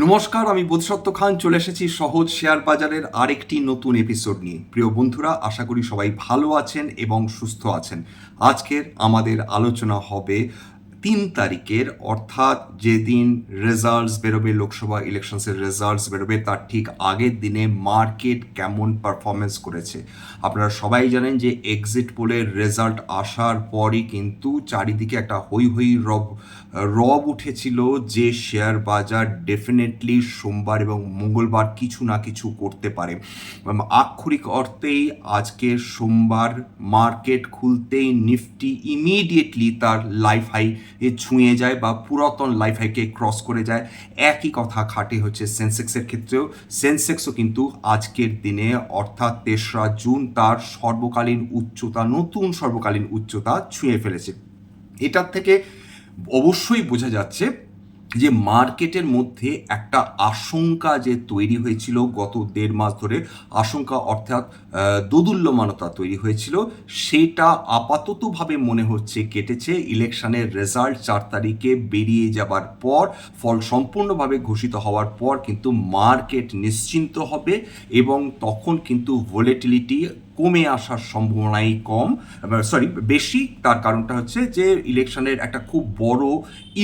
নমস্কার, আমি বোধসত্ত্ব খান, চলে এসেছি সহজ শেয়ার বাজারের আরেকটি নতুন এপিসোড নিয়ে। প্রিয় বন্ধুরা, আশা করি সবাই ভালো আছেন এবং সুস্থ আছেন। আজকের আমাদের আলোচনা হবে তিন তারিখের, অর্থাৎ যেদিন রেজাল্টস বেরোবে, লোকসভা ইলেকশনসের রেজাল্টস বেরোবে, তার ঠিক আগের দিনে মার্কেট কেমন পারফরমেন্স করেছে। আপনারা সবাই জানেন যে এক্সিট পোলের রেজাল্ট আসার পরই কিন্তু চারিদিকে একটা হই হই রব রব উঠেছিল যে শেয়ার বাজার ডেফিনেটলি সোমবার এবং মঙ্গলবার কিছু না কিছু করতে পারে। আক্ষরিক অর্থেই আজকে সোমবার মার্কেট খুলতেই নিফটি ইমিডিয়েটলি তার লাইফ হাই ছুঁয়ে যায় বা পুরাতন লাইফ হাইকে ক্রস করে যায়। একই কথা খাটে হচ্ছে সেন্সেক্সের ক্ষেত্রেও। সেন্সেক্সও কিন্তু আজকের দিনে অর্থাৎ তেসরা জুন তার সর্বকালীন উচ্চতা, নতুন সর্বকালীন উচ্চতা ছুঁয়ে ফেলেছে। এটার থেকে অবশ্যই বোঝা যাচ্ছে যে মার্কেটের মধ্যে একটা আশঙ্কা যে তৈরি হয়েছিল গত দেড় মাস ধরে, আশঙ্কা অর্থাৎ দোদুল্যমানতা তৈরি হয়েছিল, সেটা আপাততভাবে মনে হচ্ছে কেটেছে। ইলেকশনের রেজাল্ট চার তারিখে বেরিয়ে যাবার পর, ফল সম্পূর্ণভাবে ঘোষিত হওয়ার পর কিন্তু মার্কেট নিশ্চিন্ত হবে এবং তখন কিন্তু ভোলেটিলিটি কমে আসার সম্ভাবনাই কম। সরি বেশি, তার কারণটা হচ্ছে যে ইলেকশনের একটা খুব বড়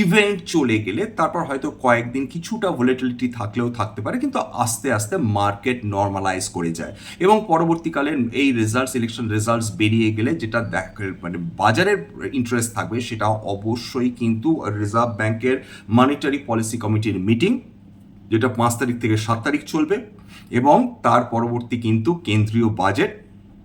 ইভেন্ট চলে গেলে তারপর হয়তো কয়েকদিন কিছুটা ভোলেটিলিটি থাকলেও থাকতে পারে, কিন্তু আস্তে আস্তে মার্কেট নর্মালাইজ করে যায়। এবং পরবর্তীকালে এই রেজাল্টস ইলেকশন রেজাল্টস বেরিয়ে গেলে যেটা দেখ মানে বাজারের ইন্টারেস্ট থাকবে সেটা অবশ্যই কিন্তু রিজার্ভ ব্যাংকের মনিটারি পলিসি কমিটির মিটিং যেটা পাঁচ তারিখ থেকে সাত তারিখ চলবে। এবং তার পরবর্তী কিন্তু কেন্দ্রীয় বাজেট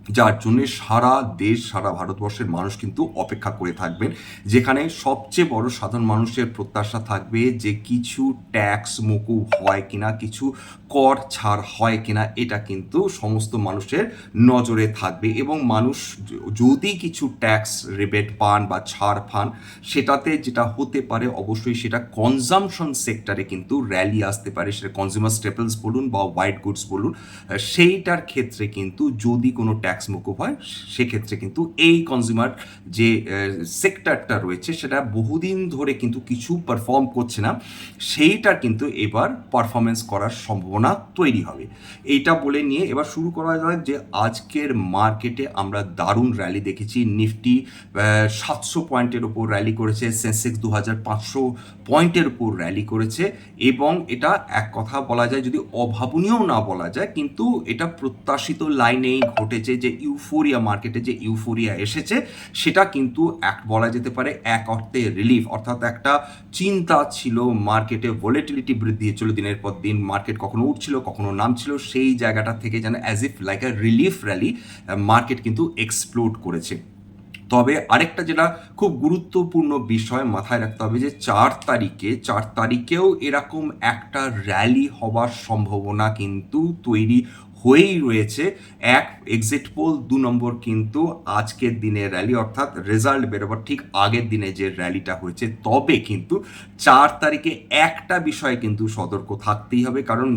যার জন্য সারা দেশ, সারা ভারতবর্ষের মানুষ কিন্তু অপেক্ষা করে থাকবেন, যেখানে সবচেয়ে বড় সাধারণ মানুষের প্রত্যাশা থাকবে যে কিছু ট্যাক্স মকুব হয় কিনা, কিছু কর ছাড় হয় কিনা, এটা কিন্তু সমস্ত মানুষের নজরে থাকবে। এবং মানুষ যদি কিছু ট্যাক্স রিবেট পান বা ছাড় পান, সেটাতে যেটা হতে পারে অবশ্যই সেটা কনজামশন সেক্টরে কিন্তু র্যালি আসতে পারে। সেটা কনজিউমার স্টেপলস বলুন বা হোয়াইট গুডস বলুন, সেইটার ক্ষেত্রে কিন্তু যদি কোনো ট্যাক্স মকুব হয়, সেক্ষেত্রে কিন্তু এই কনজিউমার যে সেক্টরটা রয়েছে, সেটা বহুদিন ধরে কিন্তু কিছু পারফর্ম করছে না সেইটার কিন্তু এবার পারফরমেন্স করার সম্ভাবনা তৈরি হবে। এইটা বলে নিয়ে এবার শুরু করা যায় যে, আজকের মার্কেটে আমরা দারুণ র্যালি দেখেছি। নিফটি সাতশো পয়েন্টের ওপর র্যালি করেছে সেন্সেক্স দু হাজার পাঁচশো পয়েন্টের উপর র্যালি করেছে এবং এটা এক কথা বলা যায়, যদি অভাবনীয় না বলা যায়, কিন্তু এটা প্রত্যাশিত লাইনেই ঘটেছে যে ইউফোরিয়া মার্কেটে যে ইউফোরিয়া এসেছে, সেটা কিন্তু এক, বলা যেতে পারে এক অর্থে রিলিফ অর্থাৎ একটা চিন্তা ছিল মার্কেটে ভোলেটিলিটি বৃদ্ধি হচ্ছিল দিনের পর দিন মার্কেট কখনো উঠছিল, কখনো নামছিল, সেই জায়গাটা থেকে যেন as if like a relief rally market কিন্তু এক্সপ্লোড করেছে। তবে আরেকটা যেটা খুব গুরুত্বপূর্ণ বিষয় মাথায় রাখতে হবে যে চার তারিখে, চার তারিখেও এরকম একটা র্যালি হওয়ার সম্ভাবনা কিন্তু তৈরি হয়েই রয়েছে। এক এক্সিট পোল দু নম্বর কিন্তু আজকের দিনের র্যালি অর্থাৎ রেজাল্ট বেরোবার ঠিক আগের দিনে যে র্যালিটা হয়েছে, তবে কিন্তু চার তারিখে একটা বিষয়ে কিন্তু সতর্ক থাকতেই হবে, কারণ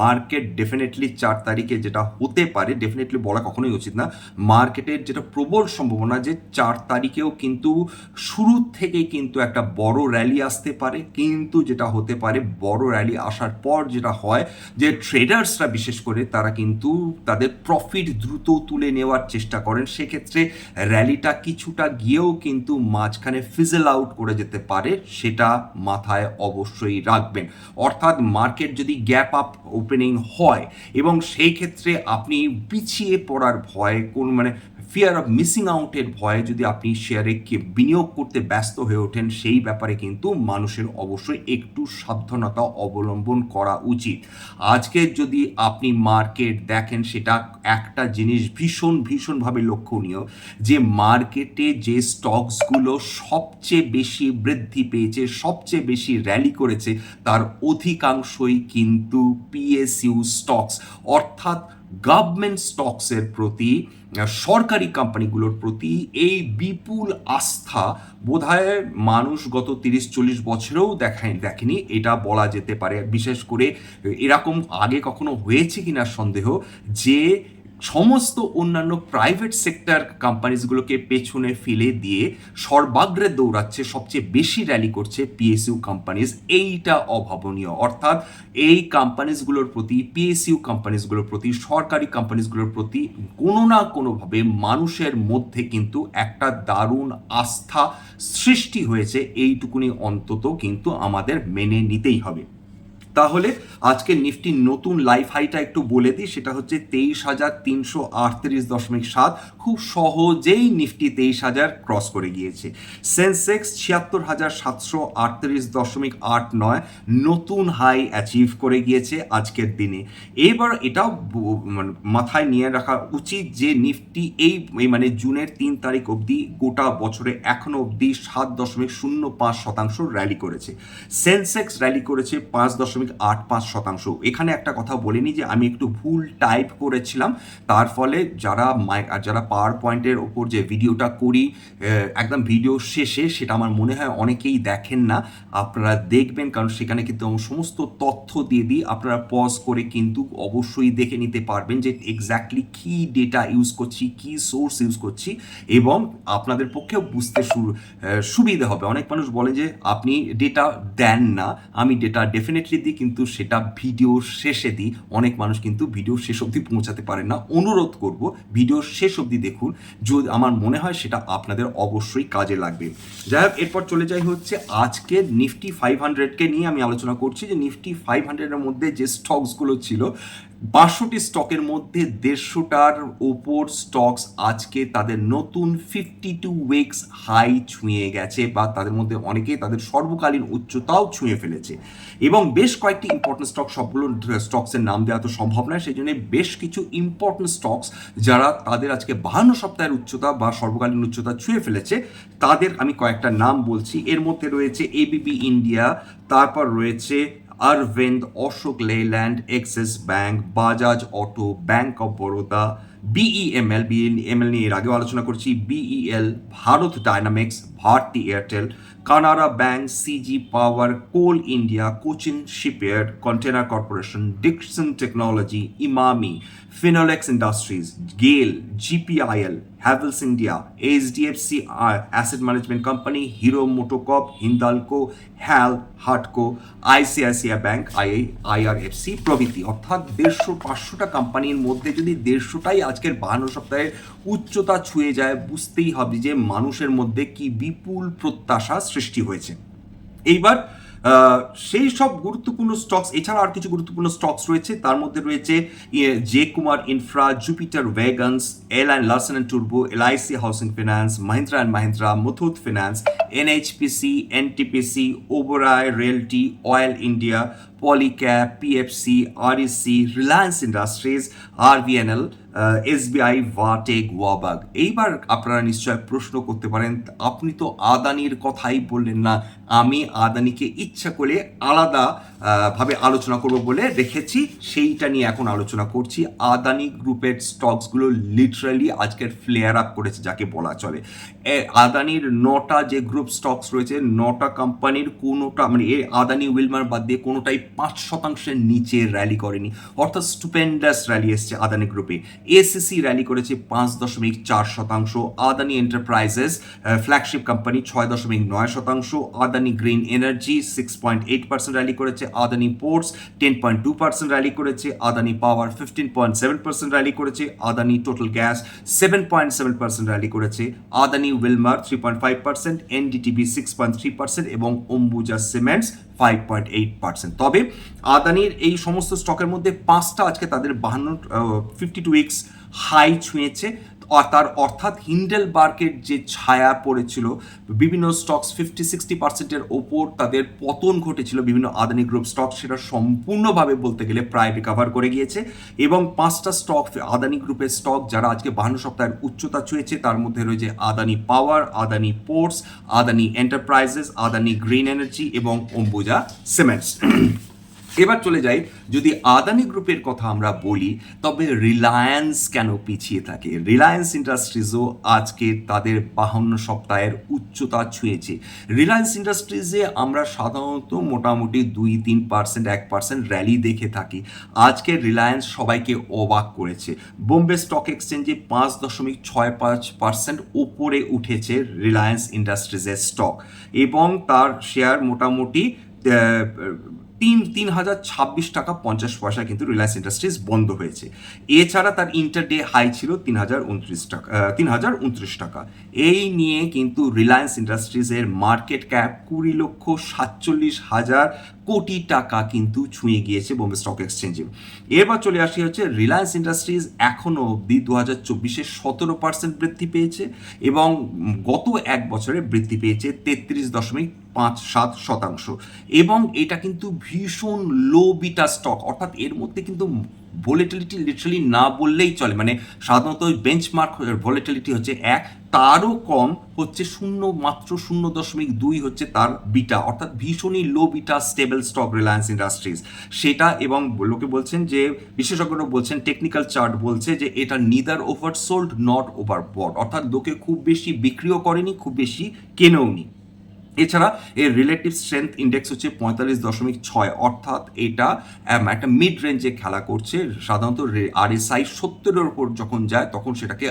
মার্কেট ডেফিনেটলি চার তারিখে যেটা হতে পারে ডেফিনেটলি বলা কখনোই উচিত না মার্কেটের যেটা প্রবল সম্ভাবনা যে চার তারিখেও কিন্তু শুরু থেকে কিন্তু একটা বড় র্যালি আসতে পারে, কিন্তু যেটা হতে পারে বড় র্যালি আসার পর যেটা হয়, যে ট্রেডার্সরা বিশেষ করে তারা কিন্তু তাদের প্রফিট দ্রুত তুলে নেওয়ার চেষ্টা করেন। সেক্ষেত্রে র্যালিটা কিছুটা গিয়েও কিন্তু মাঝখানে ফিজেল আউট করে যেতে পারে, সেটা মাথায় অবশ্যই রাখবেন। অর্থাৎ মার্কেট যদি গ্যাপ আপ ওপেনিং হয় এবং সেই ক্ষেত্রে আপনি পিছিয়ে পড়ার ভয়, কোন মানে ফিয়ার অফ মিসিং আউটের ভয়ে যদি আপনি শেয়ারে কে বিনিয়োগ করতে ব্যস্ত হয়ে ওঠেন, সেই ব্যাপারে কিন্তু মানুষের অবশ্যই একটু সাবধানতা অবলম্বন করা উচিত। আজকে যদি আপনি মার্কেট দেখেন, সেটা একটা জিনিস ভীষণ, ভীষণভাবে লক্ষণীয় যে মার্কেটে যে স্টকসগুলো সবচেয়ে বেশি বৃদ্ধি পেয়েছে, সবচেয়ে বেশি র্যালি করেছে, তার অধিকাংশই কিন্তু পিএসইউ স্টকস অর্থাৎ গভর্নমেন্ট স্টকসের প্রতি সরকারি কোম্পানিগুলোর প্রতি এই বিপুল আস্থা বোধহয় মানুষ গত তিরিশ চল্লিশ বছরেও দেখায়, দেখেনি। এটা বলা যেতে পারে, বিশেষ করে এরকম আগে কখনো হয়েছে কিনা সন্দেহ যে সমস্ত অন্যান্য প্রাইভেট সেক্টর কোম্পানিজগুলোকে পেছনে ফেলে দিয়ে সর্বাগ্রে দৌড়াচ্ছে, সবচেয়ে বেশি র্যালি করছে পিএসইউ কোম্পানিজ এইটা অভাবনীয়। অর্থাৎ এই কোম্পানিজগুলোর প্রতি পিএসইউ কোম্পানিজগুলোর প্রতি, সরকারি কোম্পানিজগুলোর প্রতি কোনো না কোনোভাবে মানুষের মধ্যে কিন্তু একটা দারুণ আস্থা সৃষ্টি হয়েছে। এইটুকুনি অন্তত কিন্তু আমাদের মেনে নিতেই হবে। তাহলে আজকে নিফটির নতুন লাইফ হাইটা একটু বলে দিই, সেটা হচ্ছে তেইশ হাজার তিনশো আটত্রিশ দশমিক সাত খুব সহজেই নিফটি তেইশ হাজার ক্রস করে গিয়েছে। সেন্সেক্স ছিয়াত্তর হাজার সাতশো আটত্রিশ দশমিক আট নয় নতুন হাই অ্যাচিভ করে গিয়েছে আজকের দিনে। এবার এটাও মানে মাথায় নিয়ে রাখা উচিত যে নিফটি এই মানে জুনের তিন তারিখ অবধি গোটা বছরে এখনও অবধি সাত দশমিক শূন্য পাঁচ শতাংশ র্যালি করেছে। সেন্সেক্স র্যালি করেছে পাঁচ দশমিক আট পাঁচ শতাংশ। এখানে একটা কথা বলিনি যে আমি একটু ভুল টাইপ করেছিলাম। তার ফলে যারা মাই যারা পাওয়ার পয়েন্টের ওপর যে ভিডিওটা করি একদম ভিডিও শেষে সেটা আমার মনে হয় অনেকেই দেখেন না, আপনারা দেখবেন, কারণ সেখানে কিন্তু সমস্ত তথ্য দিয়ে দিই, আপনারা পজ করে কিন্তু অবশ্যই দেখে নিতে পারবেন যে এক্স্যাক্টলি কী ডেটা ইউজ করছি, কী সোর্স ইউজ করছি এবং আপনাদের পক্ষেও বুঝতে সুবিধা হবে। অনেক মানুষ বলে যে, আপনি ডেটা দেন না, আমি ডেটা ডেফিনেটলি দিই, কিন্তু সেটা ভিডিও শেষে দিই। অনেক মানুষ কিন্তু ভিডিও শেষ অবধি পৌঁছাতে পারেন না। অনুরোধ করব ভিডিও শেষ অবধি দেখুন। যদি আমার মনে হয় সেটা আপনাদের অবশ্যই কাজে লাগবে। যাই হোক, এরপর চলে যাই হচ্ছে আজকে নিফটি ফাইভ হান্ড্রেডকে নিয়ে আমি আলোচনা করছি। যে নিফটি ফাইভ হান্ড্রেডের মধ্যে যে স্টকসগুলো ছিল বাষট্টি স্টকের মধ্যে দেড়শোটার ওপর স্টকস আজকে তাদের নতুন ফিফটি টু উইকস হাই ছুঁয়ে গেছে বা তাদের মধ্যে অনেকেই তাদের সর্বকালীন উচ্চতাও ছুঁয়ে ফেলেছে। এবং বেশ কয়েকটি ইম্পর্টেন্ট স্টক সবগুলো স্টকসের নাম দেওয়া তো সম্ভব নয় সেই জন্য বেশ কিছু ইম্পর্টেন্ট স্টকস যারা তাদের আজকে বাহান্ন সপ্তাহের উচ্চতা বা সর্বকালীন উচ্চতা ছুঁয়ে ফেলেছে, তাদের আমি কয়েকটা নাম বলছি। এর মধ্যে রয়েছে এবিবি ইন্ডিয়া তারপর রয়েছে Aurobindo Ashok Leyland Axis bank Bajaj auto bank of Baroda BEML, BEML নিয়ে এর আগেও আলোচনা করছি। BEL Bharat dynamics Bharti Airtel, Canara bank, CG power, coal India, Cochin, shipyard, container corporation, Dixon technology, Emami, Finolex industries, GAIL, GPIL, Havells India, HDFC asset management company, Hero MotoCorp Hindalco, HAL, হাটকো, ICICI bank, I, IRFC প্রভৃতি। অর্থাৎ দেড়শো পাঁচশোটা কোম্পানির মধ্যে যদি দেড়শোটাই আজকের বাহান্ন সপ্তাহের উচ্চতা ছুঁয়ে যায়, বুঝতেই হবে যে মানুষের মধ্যে কি বিপুল প্রত্যাশা সৃষ্টি হয়েছে। এইবার সেই সব গুরুত্বপূর্ণ স্টকস এছাড়া আর কিছু গুরুত্বপূর্ণ স্টকস রয়েছে। তার মধ্যে রয়েছে J Kumar infra Jupiter wagons L and Larsen and টুরবো LIC housing finance Mahindra and Mahindra Muthoot finance NHPC NTPC Oberoi realty oil India Polycab PFC, REC, Reliance industries RVNL, SBI VA Tech Wabag এইবার আপনারা নিশ্চয় প্রশ্ন করতে পারেন আপনি তো আদানির কথাই বললেন না আমি আদানিকে ইচ্ছা করে আলাদা ভাবে আলোচনা করব বলে রেখেছি। সেইটা নিয়ে এখন আলোচনা করছি। আদানি গ্রুপের স্টকসগুলো লিটারালি আজকের ফ্লেয়ার আপ করেছে, যাকে বলা চলে। আদানির নটা যে গ্রুপ স্টকস রয়েছে, নটা কোম্পানির কোনোটা মানে এই আদানি, উইলমার বাদ দিয়ে কোনোটাই পাঁচ শতাংশের নিচে র্যালি করেনি। অর্থাৎ স্টুপেন্ডাস র্যালি এসছে আদানি গ্রুপে এসিসি র্যালি করেছে পাঁচ দশমিক চার শতাংশ। আদানি এন্টারপ্রাইজেস ফ্ল্যাগশিপ কোম্পানি ছয় দশমিক নয় শতাংশ। Adani green energy six point eight percent rally করেছে। Adani ports ten point two percent rally করেছে। Adani power fifteen point seven percent rally করেছে। Adani total gas seven point seven percent rally করেছে। Adani Wilmar three point five percent NDTV six point three percent এবং Ambuja cements five point eight percent তবে আদানির এই সমস্ত স্টকের মধ্যে পাঁচটা আজকে তাদের বাহান্ন ফিফটি টু উইক্স হাই ছুঁয়েছে। তার অর্থাৎ হিন্ডেলবার্গের যে ছায়া পড়েছিল, বিভিন্ন স্টকস ফিফটি সিক্সটি পার্সেন্টের ওপর তাদের পতন ঘটেছিল, বিভিন্ন আদানি গ্রুপ স্টক সেটা সম্পূর্ণভাবে বলতে গেলে প্রায় রিকাভার করে গিয়েছে। এবং পাঁচটা স্টক, আদানি গ্রুপের স্টক যারা আজকে বাহান্ন সপ্তাহের উচ্চতা ছুঁয়েছে, তার মধ্যে রয়েছে Adani power, Adani ports, Adani enterprises, Adani green energy এবং অম্বুজা সিমেন্টস। এবার চলে যাই। যদি আদানি গ্রুপের কথা আমরা বলি, তবে রিলায়েন্স কেন পিছিয়ে থাকে? রিলায়েন্স ইন্ডাস্ট্রিজও আজকে তাদের বাহান্ন সপ্তাহের উচ্চতা ছুঁয়েছে। রিলায়েন্স ইন্ডাস্ট্রিজে আমরা সাধারণত মোটামুটি দুই, তিন পার্সেন্ট এক পার্সেন্ট র্যালি দেখে থাকি। আজকে রিলায়েন্স সবাইকে অবাক করেছে। বোম্বে স্টক এক্সচেঞ্জে পাঁচ দশমিক ছয় পাঁচ পার্সেন্ট ওপরে উঠেছে রিলায়েন্স ইন্ডাস্ট্রিজের স্টক এবং তার শেয়ার মোটামুটি তিন তিন হাজার ছাব্বিশ টাকা পঞ্চাশ পয়সা কিন্তু রিলায়েন্স ইন্ডাস্ট্রিজ বন্ধ হয়েছে। এছাড়া তার ইন্টার ডে হাই ছিল তিন হাজার উনত্রিশ টাকা তিন হাজার উনত্রিশ টাকা। এই নিয়ে কিন্তু রিলায়েন্স ইন্ডাস্ট্রিজের মার্কেট ক্যাপ কুড়ি লক্ষ সাতচল্লিশ হাজার কোটি টাকা কিন্তু ছুঁয়ে গিয়েছে বোম্বে স্টক এক্সচেঞ্জে এরপর চলে আসি হচ্ছে রিলায়েন্স ইন্ডাস্ট্রিজ এখনও অবধি দু হাজার চব্বিশে সতেরো পার্সেন্ট বৃদ্ধি পেয়েছে এবং গত এক বছরে বৃদ্ধি পেয়েছে তেত্রিশ দশমিক পাঁচ সাত শতাংশ। এবং এটা কিন্তু ভীষণ লো বিটা স্টক অর্থাৎ এর মধ্যে কিন্তু ভোলেটিলিটি লিটারালি না বললেই চলে। মানে সাধারণত বেঞ্চমার্ক ভোলেটিলিটি হচ্ছে এক, তারও কম হচ্ছে শূন্য, মাত্র শূন্য দশমিক দুই হচ্ছে তার বিটা অর্থাৎ ভীষণই low beta stable stock Reliance industries সেটা এবং লোকে বলছেন যে, বিশেষজ্ঞরা বলছেন টেকনিক্যাল চার্ট বলছে যে, এটা neither over sold not over বট অর্থাৎ লোকে খুব বেশি বিক্রিও করেনি, খুব বেশি কেনেও নি এছাড়া এর রিলেটিভ স্ট্রেংথ ইন্ডেক্স হচ্ছে পঁয়তাল্লিশ দশমিক ছয়, অর্থাৎ এটা একটা মিড রেঞ্জে খেলা করছে। সাধারণত আর এস আই সত্তরের ওপর যখন যায়, তখন সেটাকে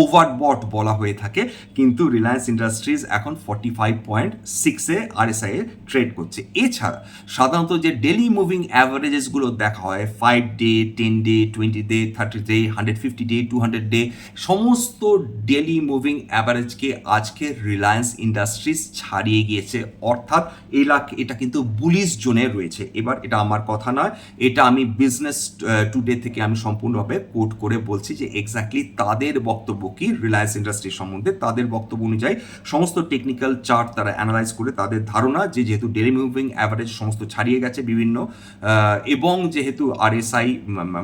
ওভারবট বলা হয়ে থাকে। কিন্তু রিলায়েন্স ইন্ডাস্ট্রিজ এখন ফর্টি ফাইভ পয়েন্ট সিক্সে আরএসআই এ ট্রেড করছে। এছাড়া সাধারণত যে ডেলি মুভিং অ্যাভারেজেসগুলো দেখা হয় five day ten day twenty day thirty day hundred fifty day two hundred day সমস্ত ডেলি মুভিং অ্যাভারেজকে আজকে রিলায়েন্স ইন্ডাস্ট্রিজ ছাড়িয়ে গিয়েছে। অর্থাৎ এলাক, এটা কিন্তু বুলিশ জোনে রয়েছে। এবার এটা আমার কথা নয়, এটা আমি বিজনেস টুডে থেকে আমি সম্পূর্ণভাবে কোট করে বলছি যে এক্স্যাক্টলি তাদের বক্তব্য কি রিলায়েন্স ইন্ডাস্ট্রি সম্বন্ধে। তাদের বক্তব্য অনুযায়ী সমস্ত টেকনিক্যাল চার্ট তারা অ্যানালাইজ করে তাদের ধারণা যে যেহেতু ডেলি মুভিং অ্যাভারেজ সমস্ত ছাড়িয়ে গেছে বিভিন্ন এবং যেহেতু আরএসআই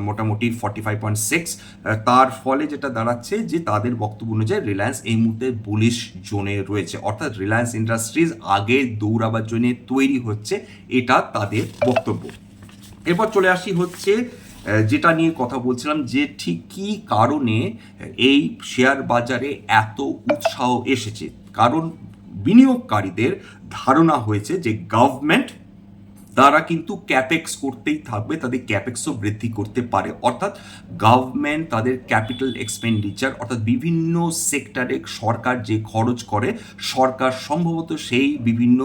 মোটামুটি ফর্টি ফাইভ পয়েন্ট সিক্স তার ফলে যেটা দাঁড়াচ্ছে যে তাদের বক্তব্য অনুযায়ী রিলায়েন্স এই মুহূর্তে বুলিশ জোনে রয়েছে। অর্থাৎ রিলায়েন্স ইন্ডাস্ট্রিজ আগে দৌড়াবার জন্য তৈরি হচ্ছে এটা তাদের বক্তব্য। এরপর চলে আসি হচ্ছে যেটা নিয়ে কথা বলছিলাম যে ঠিক কি কারণে এই শেয়ার বাজারে এত উৎসাহ এসেছে। কারণ বিনিয়োগকারীদের ধারণা হয়েছে যে গভর্নমেন্ট তারা কিন্তু ক্যাপেক্স করতেই থাকবে, তাদের ক্যাপেক্সও বৃদ্ধি করতে পারে। অর্থাৎ গভর্নমেন্ট তাদের ক্যাপিটাল এক্সপেন্ডিচার অর্থাৎ বিভিন্ন সেক্টরে সরকার যে খরচ করে, সরকার সম্ভবত সেই বিভিন্ন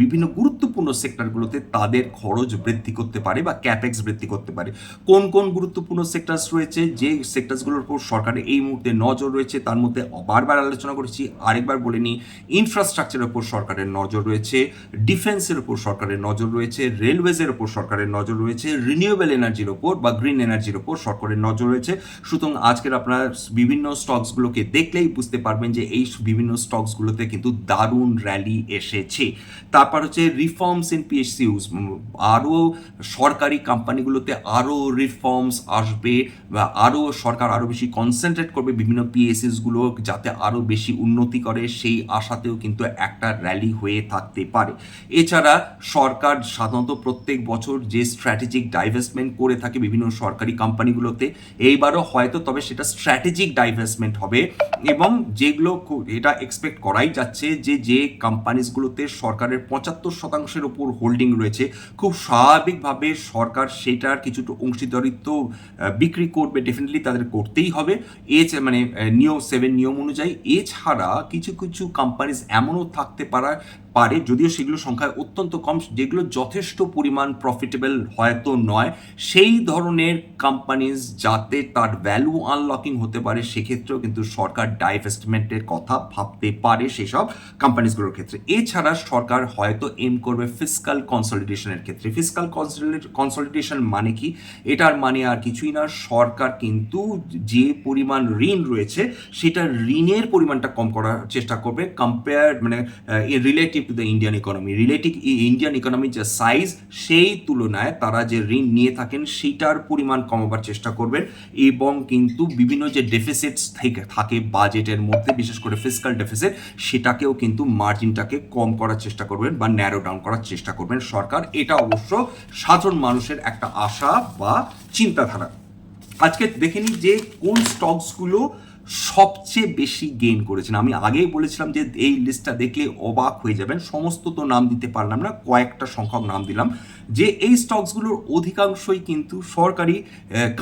বিভিন্ন গুরুত্বপূর্ণ সেক্টরগুলোতে তাদের খরচ বৃদ্ধি করতে পারে বা ক্যাপেক্স বৃদ্ধি করতে পারে। কোন কোন গুরুত্বপূর্ণ সেক্টরস রয়েছে? যে সেক্টরসগুলোর উপর সরকারের এই মুহূর্তে নজর রয়েছে, তার মধ্যে বারবার আলোচনা করেছি, আরেকবার বলে নিই ইনফ্রাস্ট্রাকচারের উপর সরকারের নজর রয়েছে ডিফেন্সের উপর সরকারের নজর রয়েছে রেলওয়েজের ওপর সরকারের নজর রয়েছে রিনিউয়েবল এনার্জির ওপর বা গ্রিন এনার্জির ওপর সরকারের নজর রয়েছে। সুতরাং আজকের আপনার বিভিন্ন স্টকসগুলোকে দেখলেই বুঝতে পারবেন যে এই বিভিন্ন স্টকসগুলোতে কিন্তু দারুণ র্যালি এসেছে। তারপর হচ্ছে রিফর্মস ইন পিএসসিউস আরও সরকারি কোম্পানিগুলোতে আরও রিফর্মস আসবে বা আরও সরকার আরও বেশি কনসেন্ট্রেট করবে বিভিন্ন পিএসসিসগুলো যাতে আরও বেশি উন্নতি করে, সেই আশাতেও কিন্তু একটা র্যালি হয়ে থাকতে পারে। এছাড়া সরকার সাধারণত প্রত্যেক বছর যে স্ট্র্যাটেজিক ডাইভেস্টমেন্ট করে থাকে বিভিন্ন সরকারি কোম্পানিগুলোতে এইবারও হয়তো তবে সেটা স্ট্র্যাটেজিক ডাইভেস্টমেন্ট হবে এবং যেগুলো এটা এক্সপেক্ট করাই যাচ্ছে যে যে কোম্পানিজগুলোতে সরকারের পঁচাত্তর শতাংশের ওপর হোল্ডিং রয়েছে, খুব স্বাভাবিকভাবে সরকার সেটার কিছুটা অংশীদারিত্ব বিক্রি করবে ডেফিনেটলি তাদের করতেই হবে। এছ মানে নিয়ম সেভেন নিয়ম অনুযায়ী। এছাড়া কিছু কিছু কোম্পানিজ এমনও থাকতে পারা পারে, যদিও সেগুলো সংখ্যায় অত্যন্ত কম, যেগুলো যথেষ্ট পরিমাণ প্রফিটেবল হয়তো নয়, সেই ধরনের কোম্পানিজ যাতে তার ভ্যালু আনলকিং হতে পারে, সেক্ষেত্রেও কিন্তু সরকার ডাইভেস্টমেন্টের কথা ভাবতে পারে সেসব কোম্পানিজগুলোর ক্ষেত্রে। এছাড়া সরকার হয়তো এম করবে ফিসকাল কনসলিডেশনের ক্ষেত্রে। ফিসকাল কনসলিডেশন মানে কি? এটার মানে আর কিছুই না, সরকার কিন্তু যে পরিমাণ ঋণ রয়েছে, সেটা ঋণের পরিমাণটা কম করার চেষ্টা করবে কম্পেয়ার মানে relative to the Indian economy relative Indian ইকোনমির যে সাইজ সেই তুলনায় তারা যে ঋণ নিয়ে থাকেন, সেইটার পরিমাণ কমাবার চেষ্টা করবেন এবং কিন্তু বিভিন্ন যে ডেফিসিটস থেকে থাকে বাজেটের মধ্যে, বিশেষ করে ফিজিক্যাল ডেফিসিট সেটাকেও কিন্তু মার্জিনটাকে কম করার চেষ্টা করবেন বা ন্যারো ডাউন করার চেষ্টা করবেন সরকার। এটা অবশ্য সাধারণ মানুষের একটা আশা বা চিন্তাধারা। আজকে দেখে নিই যে কোন স্টকসগুলো সবচেয়ে বেশি গেইন করেছেন। আমি আগেই বলেছিলাম যে এই লিস্টটা দেখলে অবাক হয়ে যাবেন। সমস্ত তো নাম দিতে পারলাম না, কয়েকটা সংখ্যক নাম দিলাম, যে এই স্টকসগুলোর অধিকাংশই কিন্তু সরকারি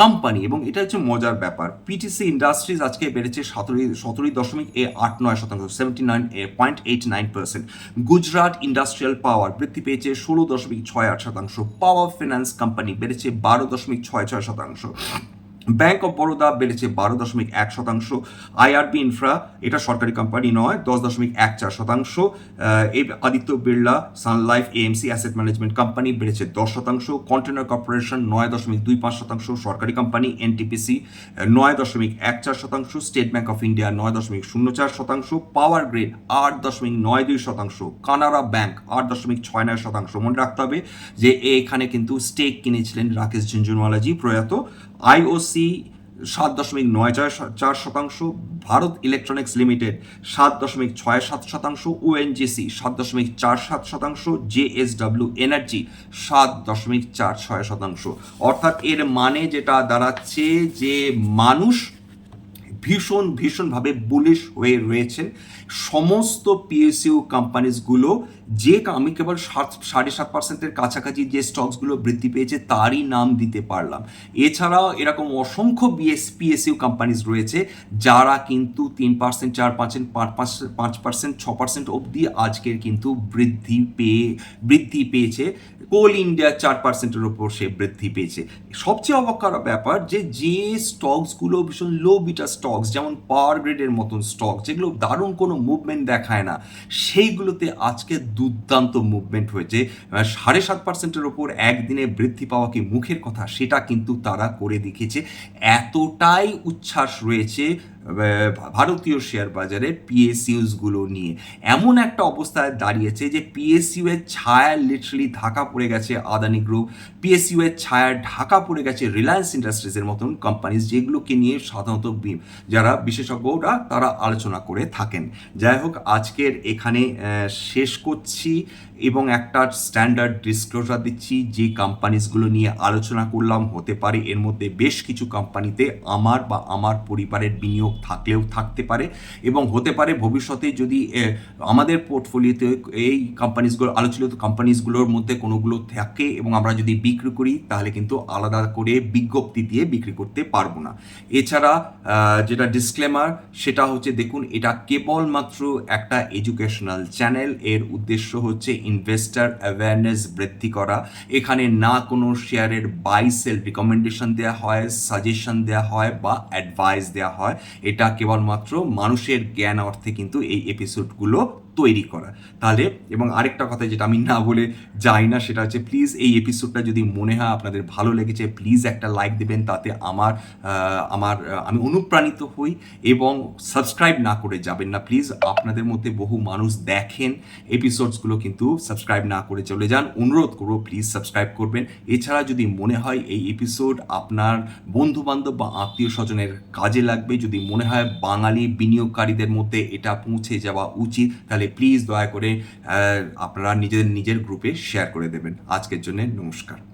কোম্পানি এবং এটা হচ্ছে মজার ব্যাপার। পিটিসি ইন্ডাস্ট্রিজ আজকে বেড়েছে সতেরোই সতেরোই দশমিক এ আট নয় শতাংশ seventy nine point eight nine percent Gujarat industrial power বৃদ্ধি পেয়েছে ষোলো দশমিক ছয় আট শতাংশ। পাওয়ার ফিনান্স কোম্পানি বেড়েছে বারো দশমিক ছয় ছয় শতাংশ। ব্যাংক অফ বরোদা বেড়েছে বারো দশমিক এক শতাংশ। আইআরবি ইনফ্রা এটা সরকারি কোম্পানি নয়, দশ দশমিক এক চার শতাংশ। Aditya Birla Sun Life AMC asset management company বেড়েছে দশ শতাংশ। কন্টেনার কর্পোরেশন নয় দশমিক দুই পাঁচ শতাংশ, সরকারি কোম্পানি এনটিপিসি নয় দশমিক এক চার শতাংশ। স্টেট ব্যাংক অফ ইন্ডিয়া নয় দশমিক শূন্য চার শতাংশ। পাওয়ার গ্রিড আট দশমিক নয় দুই শতাংশ। কানাড়া ব্যাংক আট দশমিক ছয় নয় শতাংশ। মনে রাখতে হবে যে, এখানে কিন্তু স্টেক কিনেছিলেন রাকেশ ঝুনঝুনওয়ালাজি প্রয়াত। আইওসি সাত দশমিক নয় চার চার শতাংশ, ভারত ইলেকট্রনিক্স লিমিটেড সাত দশমিক ছয় সাত শতাংশ, ওএনজিসি সাত দশমিক চার সাত শতাংশ, জেএসডব্লিউ এনার্জি সাত দশমিক চার ছয় শতাংশ। অর্থাৎ এর মানে যেটা দাঁড়াচ্ছে যে মানুষ ভীষণ, ভীষণভাবে বুলিশ হয়ে রয়েছেন। সমস্ত পিএসইউ কোম্পানিজগুলো যে আমি কেবল সাত, সাড়ে সাত পার্সেন্টের কাছাকাছি যে স্টকসগুলো বৃদ্ধি পেয়েছে, তারই নাম দিতে পারলাম। এছাড়াও এরকম অসংখ্য বিএস পিএসইউ কোম্পানিজ রয়েছে, যারা কিন্তু তিন পার্সেন্ট চার পার্সেন্ট পাঁচ পাঁচ পার্সেন্ট ছ পার্সেন্ট অবধি আজকের কিন্তু বৃদ্ধি পেয়ে, বৃদ্ধি পেয়েছে। কোল ইন্ডিয়া চার পার্সেন্টের ওপর সে বৃদ্ধি পেয়েছে। সবচেয়ে অবাক ব্যাপার যে যে স্টকসগুলো ভীষণ লো বিটা স্টকস যেমন পাওয়ার গ্রেডের মতন স্টক যেগুলো দারুণ কোনো মুভমেন্ট দেখায় না, সেইগুলোতে আজকে দুর্দান্ত মুভমেন্ট হয়েছে। সাড়ে সাত পার্সেন্টের ওপর একদিনে বৃদ্ধি পাওয়া কি মুখের কথা, সেটা কিন্তু তারা করে দেখিয়েছে। এতটাই উচ্ছ্বাস রয়েছে ভারতীয় শেয়ার বাজারে পিএসইউসগুলো নিয়ে এমন একটা অবস্থায় দাঁড়িয়েছে যে পিএসইউ এর ছায়া লিটারালি ঢাকা পড়ে গেছে আদানি গ্রুপ পিএসইউ এর ছায়া ঢাকা পড়ে গেছে রিলায়েন্স ইন্ডাস্ট্রিজের মতন কোম্পানিজ যেগুলোকে নিয়ে সাধারণত যারা বিশেষজ্ঞরা তারা আলোচনা করে থাকেন। যাই হোক, আজকের এখানে শেষ করছি এবং একটা স্ট্যান্ডার্ড ডিসক্লোজার দিচ্ছি। যে কোম্পানিজগুলো নিয়ে আলোচনা করলাম, হতে পারে এর মধ্যে বেশ কিছু কোম্পানিতে আমার বা আমার পরিবারের বিনিয়োগ থাকলেও থাকতে পারে এবং হতে পারে ভবিষ্যতে যদি আমাদের পোর্টফোলিওতে এই কোম্পানিজগুলো আলোচিত কোম্পানিজগুলোর মধ্যে কোনোগুলো থাকে এবং আমরা যদি বিক্রি করি, তাহলে কিন্তু আলাদা করে বিজ্ঞপ্তি দিয়ে বিক্রি করতে পারব না। এছাড়া যেটা ডিসক্লেমার সেটা হচ্ছে দেখুন, এটা কেবলমাত্র একটা এডুকেশনাল চ্যানেল এর উদ্দেশ্য হচ্ছে ইনভেস্টার অ্যাওয়ারনেস বৃদ্ধি করা। এখানে না কোনো শেয়ারের বাই সেল রিকমেন্ডেশন দেওয়া হয় সাজেশন দেওয়া হয় বা অ্যাডভাইস দেওয়া হয়। এটা কেবলমাত্র মানুষের জ্ঞান অর্থে কিন্তু এই এপিসোডগুলো তৈরি করা। তাহলে এবং আরেকটা কথা যেটা আমি না বলে যাই না, সেটা হচ্ছে প্লিজ এই এপিসোডটা যদি মনে হয় আপনাদের ভালো লেগেছে প্লিজ একটা লাইক দেবেন, তাতে আমার আমার আমি অনুপ্রাণিত হই এবং সাবস্ক্রাইব না করে যাবেন না। প্লিজ আপনাদের মধ্যে বহু মানুষ দেখেন এপিসোডসগুলো কিন্তু সাবস্ক্রাইব না করে চলে যান। অনুরোধ করব প্লিজ সাবস্ক্রাইব করবেন। এছাড়া যদি মনে হয় এই এপিসোড আপনার বন্ধু বান্ধব বা আত্মীয় স্বজনের কাজে লাগবে, যদি মনে হয় বাঙালি বিনিয়োগকারীদের মধ্যে এটা পৌঁছে যাওয়া উচিত, তাহলে প্লিজ দয়া করে আপনারা নিজেদের নিজের গ্রুপে শেয়ার করে দেবেন। আজকের জন্য নমস্কার।